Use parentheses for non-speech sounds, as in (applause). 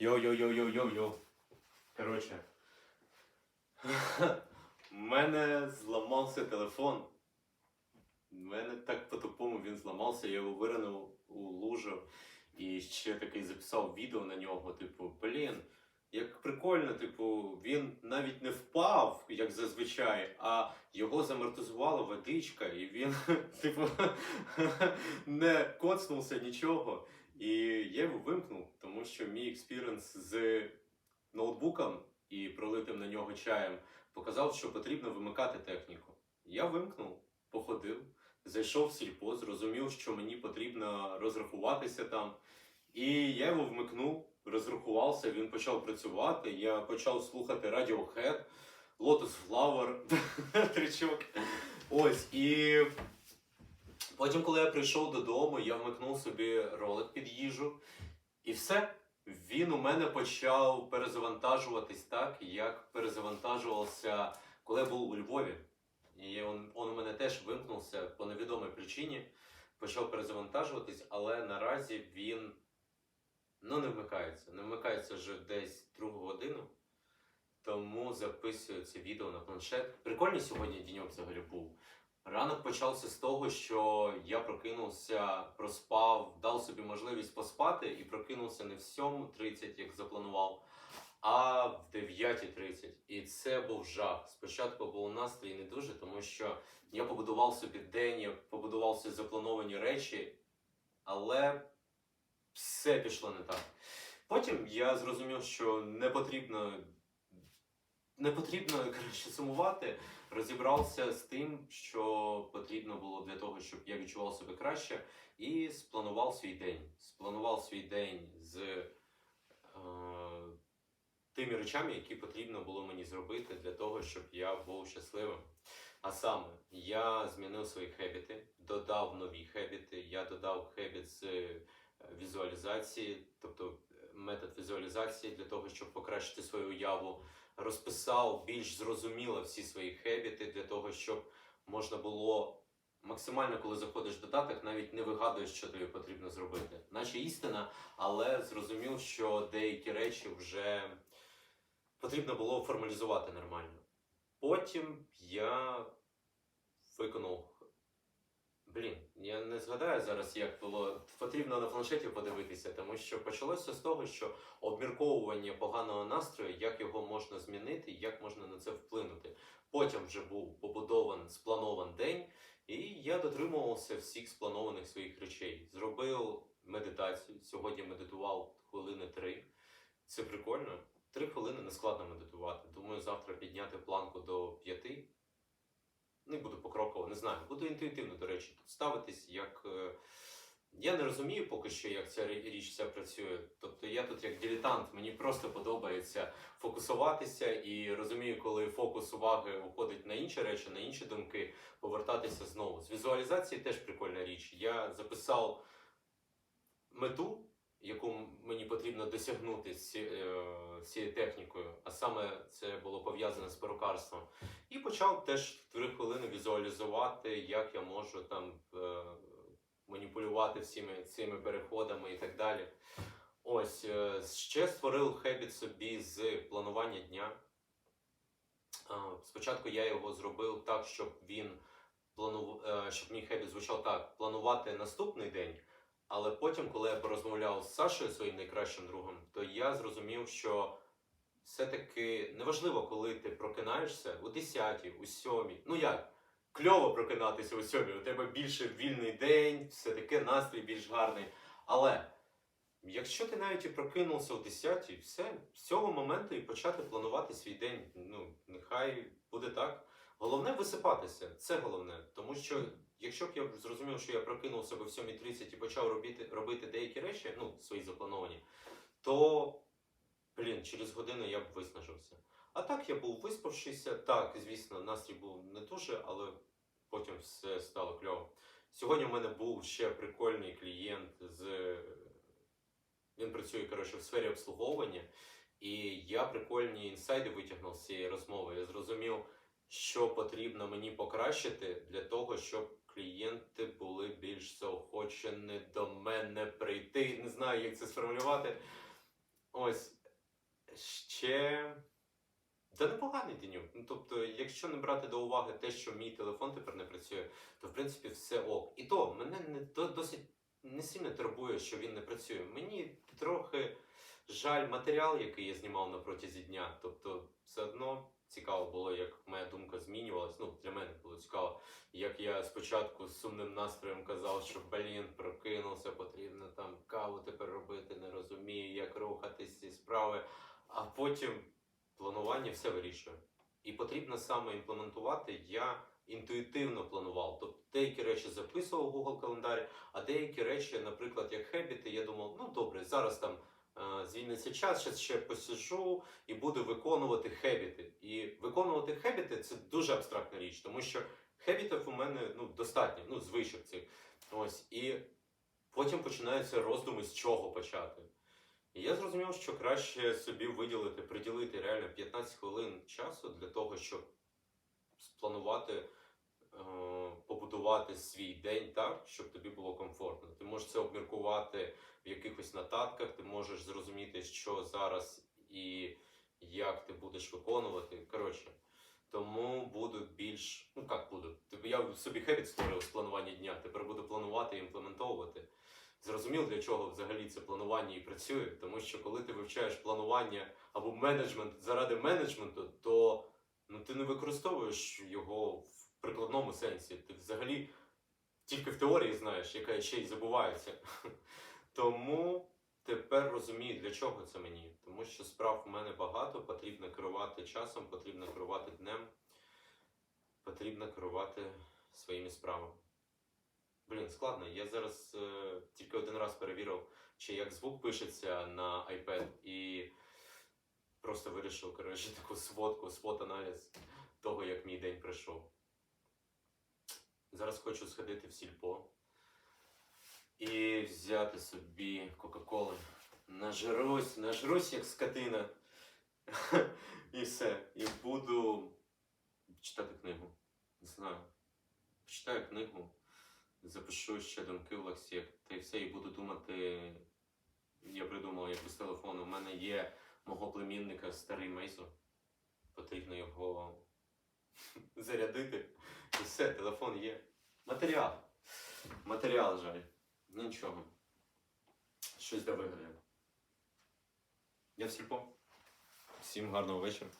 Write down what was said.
Йо-йо-йо-йо-йо-йо. Коротше. У мене зламався телефон. У мене так по-тупому він зламався, я його виринув у лужу і ще такий записав відео на нього. Типу, блін, як прикольно, типу, він навіть не впав, як зазвичай, а його замортизувала водичка, і він, (laughs) типу, (laughs) не коцнувся нічого. І я його що мій експіріенс з ноутбуком і пролитим на нього чаєм показав, що потрібно вимикати техніку. Я вимкнув, походив, зайшов в сільпо, зрозумів, що мені потрібно розрахуватися там. І я його вмикнув, розрахувався, він почав працювати. Я почав слухати Radiohead, Lotus Flower, (laughs) тричок. Ось і потім, коли я прийшов додому, я вмикнув собі ролик під їжу, і все. Він у мене почав перезавантажуватись так, як перезавантажувався, коли я був у Львові. І він, він у мене теж вимкнувся по невідомій причині, почав перезавантажуватись, але наразі він ну, не вмикається. Не вмикається вже десь другу годину. Тому записую це відео на планшет. Прикольний сьогодні діньок взагалі був. Ранок почався з того, що я прокинувся, проспав, дав собі можливість поспати і прокинувся не в 7.30, як запланував, а в 9.30. І це був жах. Спочатку був настрій не дуже, тому що я побудував собі день, я побудував собі заплановані речі, але все пішло не так. Потім я зрозумів, що не потрібно. Не потрібно (laughs) коротше, сумувати. Розібрався з тим, що потрібно було для того, щоб я відчував себе краще, і спланував свій день. Спланував свій день з е, тими речами, які потрібно було мені зробити для того, щоб я був щасливим. А саме, я змінив свої хебіти, додав нові хебіти, я додав хебіт з е, візуалізації, тобто метод візуалізації для того, щоб покращити свою уяву розписав більш зрозуміло всі свої хебіти для того, щоб можна було максимально, коли заходиш в додаток, навіть не вигадуєш, що тобі потрібно зробити. Наче істина, але зрозумів, що деякі речі вже потрібно було формалізувати нормально. Потім я виконав. Блін, я не згадаю зараз, як було. Потрібно на планшеті подивитися, тому що почалося з того, що обмірковування поганого настрою, як його можна змінити, як можна на це вплинути. Потім вже був побудований, спланований день, і я дотримувався всіх спланованих своїх речей. Зробив медитацію. Сьогодні медитував хвилини три. Це прикольно. Три хвилини не складно медитувати. Думаю, завтра підняти планку до п'яти. Не буду покроково, не знаю. Буду інтуїтивно, до речі, тут ставитись як. е, Я не розумію поки що, як ця річ вся працює. Тобто я тут як дилетант, мені просто подобається фокусуватися і розумію, коли фокус уваги уходить на інші речі, на інші думки, повертатися знову. З візуалізації теж прикольна річ. Я записав мету, яку мені потрібно досягнути з е, цією технікою, а саме це було пов'язане з перукарством. І почав теж три хвилини візуалізувати, як я можу там е, маніпулювати всіми цими переходами і так далі. Ось е, ще створив хебіт собі з планування дня. Спочатку я його зробив так, щоб він планув, е, щоб мій хебіт звучав так: планувати наступний день. Але потім, коли я порозмовляв з Сашою, своїм найкращим другом, то я зрозумів, що все-таки неважливо, коли ти прокинаєшся у 10, у 7. Ну як? Кльово прокинатися у 7, у тебе більше вільний день, все таке настрій більш гарний. Але якщо ти навіть і прокинувся о 10, все, з цього моменту і почати планувати свій день. Ну, нехай буде так. Головне висипатися, це головне. Тому що якщо б я б зрозумів, що я прокинувся би в 7.30 і почав робити, робити деякі речі, ну, свої заплановані, то, блін, через годину я б виснажився. А так я був виспавшийся. Так, звісно, настрій був не дуже, але потім все стало кльово. Сьогодні в мене був ще прикольний клієнт з. Він працює коротше, в сфері обслуговування, і я прикольні інсайди витягнув з цієї розмови. Я зрозумів, що потрібно мені покращити для того, щоб клієнти були більш заохочені до мене прийти. Не знаю, як це сформулювати. Ось ще. Та непоганий денюк. Ну, тобто, якщо не брати до уваги те, що мій телефон тепер не працює, то в принципі все ок. І то мене не до- досить не сильно турбує, що він не працює. Мені трохи жаль матеріал, який я знімав на протязі дня. Тобто, все одно цікаво було, як моя думка змінювалась. Ну, для мене було цікаво, як я спочатку з сумним настроєм казав, що блін, прокинувся, потрібно там каву тепер робити, не розумію, як рухатись ці справи. А потім планування все вирішує. І потрібно саме імплементувати. Я інтуїтивно планував. Тобто деякі речі записував в Google календарі, а деякі речі, наприклад, як хебіти, я думав, ну добре, зараз там звільниться час, зараз ще посижу і буду виконувати хебіти. І виконувати хебіти це дуже абстрактна річ, тому що хебітів у мене ну, достатньо, ну, звичок цих. Ось. І потім починаються роздуми, з чого почати. І я зрозумів, що краще собі виділити, приділити реально 15 хвилин часу для того, щоб спланувати, побудувати свій день так, щоб тобі було комфортно. Ти можеш це обміркувати в якихось нотатках, ти можеш зрозуміти, що зараз і як ти будеш виконувати. Коротше, тому буду більш, ну як буду. Тобто я собі хебіт створив з планування дня, тепер буду планувати і імплементовувати. Зрозумів, для чого взагалі це планування і працює, тому що коли ти вивчаєш планування або менеджмент заради менеджменту, то ну, ти не використовуєш його в прикладному сенсі. Ти взагалі тільки в теорії знаєш, яка ще й забувається. (laughs) Тому тепер розумію, для чого це мені. Тому що справ у мене багато, потрібно керувати часом, потрібно керувати днем, потрібно керувати своїми справами. Блін, складно. Я зараз е, тільки один раз перевірив, чи як звук пишеться на iPad, і просто вирішив, коротше, таку сводку, свод-аналіз того, як мій день пройшов. Зараз хочу сходити в сільпо і взяти собі Кока-Коли. Нажрусь, нажрусь як скотина. (laughs) І все. І буду читати книгу. Не знаю. Почитаю книгу запишу ще думки в лексі, та й все, і буду думати. Я придумав, як без телефону. У мене є мого племінника старий Мейсон. Потрібно його (laughs) зарядити. І все, телефон є. Матеріал. Матеріал жаль. Ну нічого. Щось для виграю. Я в сільпо. Всім гарного вечора.